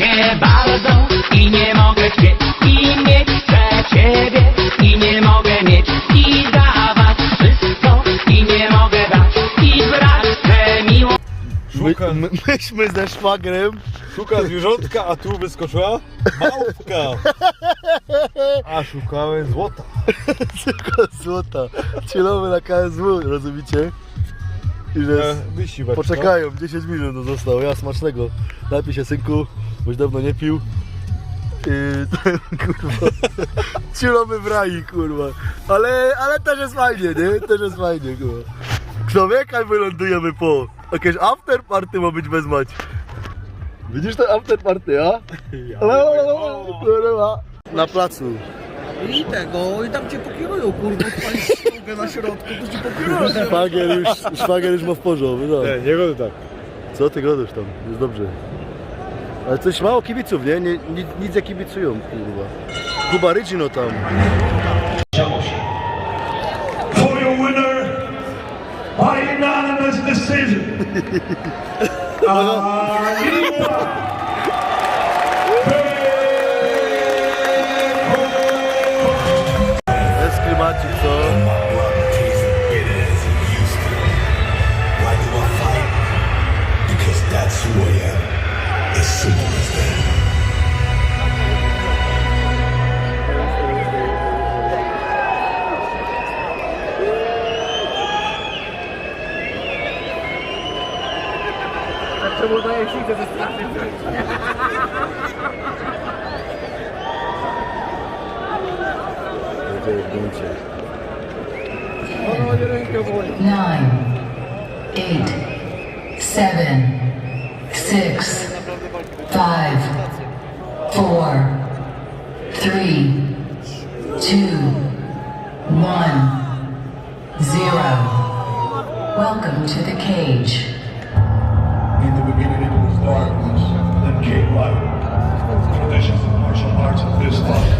cię bardzo i nie mogę chcieć i mieć chcę ciebie i nie mogę mieć i dawać wszystko i nie mogę dać i brać chcę miło My, Szuka, my, myśmy ze szwagrem szuka zwierzątka, a tu wyskoczyła małpka. A szukałem złota. tylko złota. Chillowy na KSW, rozumiecie? I że E, poczekają, 10 minut to zostało. Ja smacznego. Napij się synku, boś dawno nie pił. I kurwa. Chillowy w rai, kurwa. Ale, ale też jest fajnie, nie? Też jest fajnie, kurwa. Kto wie, jak wylądujemy po. Jakieś after party ma być bez mać. Widzisz ten after party, a? Kurwa. Na placu. I tego, i tam cię pokierują, kurwa, odpalisz śrubę na środku, to cię pokierują. Szwagier już, szwagier już ma w porządku, no. Nie, nie godę tak. Co ty gadasz tam? Jest dobrze. Ale coś mało kibiców, nie? nie nic, nic nie kibicują, kurwa. Kuba Rydzino tam. For your winner by unanimous decision. Będzie w gruncie. nine, eight, seven, six, five, four, three, two, one, zero. Welcome to the cage. Traditions of martial arts of this life.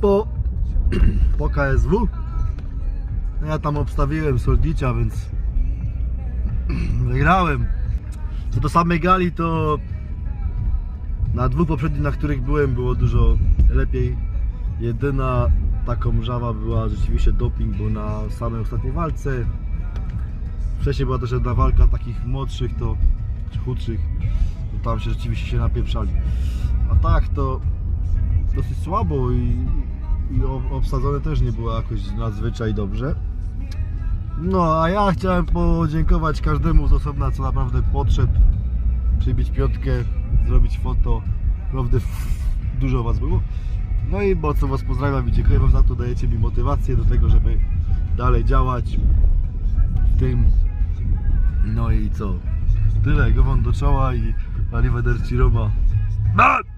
Po, po KSW no ja tam obstawiłem Soldicia, więc wygrałem. Co do samej gali, to na dwóch poprzednich, na których byłem, było dużo lepiej. Jedyna taką żawa była rzeczywiście doping, bo na samej ostatniej walce wcześniej była też jedna walka takich młodszych, to czy chudszych, to tam się rzeczywiście się napieprzali. A tak to dosyć słabo i, i obsadzone też nie było jakoś nadzwyczaj dobrze. No, a ja chciałem podziękować każdemu z osobna, co naprawdę podszedł, przybić piątkę, zrobić foto. Naprawdę dużo Was było. No i mocno Was pozdrawiam i dziękuję Wam za to, dajecie mi motywację do tego, żeby dalej działać w tym. No i co? Tyle, go Wam do czoła i arrivederci Roma. Man!